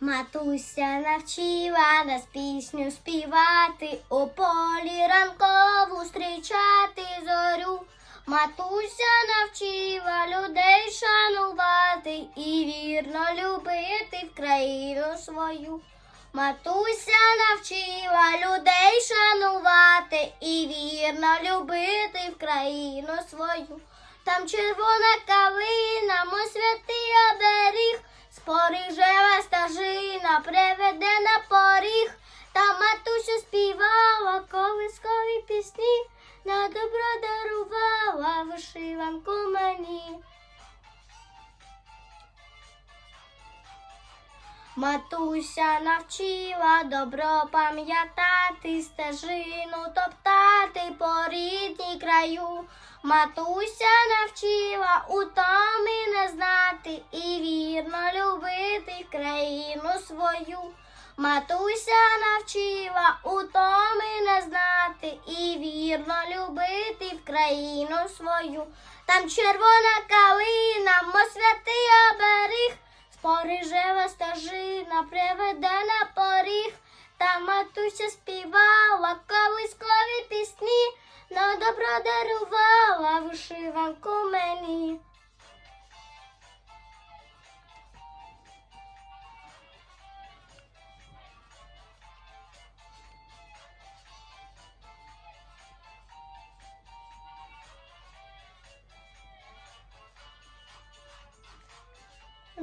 Матуся навчила нас пісню співати, у полі ранкову зустрічати зорю. Матуся навчила людей шанувати і вірно любити в країну свою. Матуся навчила людей шанувати і вірно любити в країну свою. Там червона калина, мой святий оберіг, споріжева приведе на поріг. та матуся співала колискові пісні, на добро дарувала вишиванку мені. Матуся навчила добро пам'ятати, стежину топтати по рідній краю. Матуся навчила утоми не знати і вірно любити країну свою. Матуся навчила утоми не знати і вірно любити в країну свою. Там червона калина, мо святий оберіг. Спорижева стежина приведе на поріг, та матуся співала колискові пісні, на добро дарувала вишиванку мені.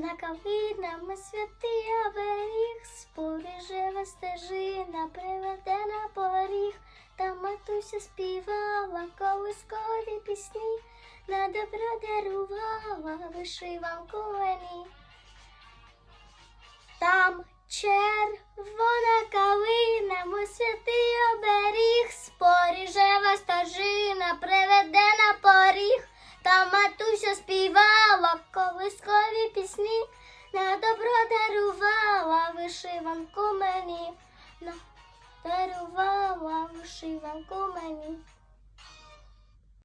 За калинами святий оберіг, споріжева стежина приведе на поріг, та матуся співала колискові пісні, на добро дарувала вишиванку мені. Там червона калина, мой святий оберіг, споріжева стежина приведе на. Та матуся співала колискові пісні, на добро дарувала вишиванку мені, на дарувала вишиванку мені.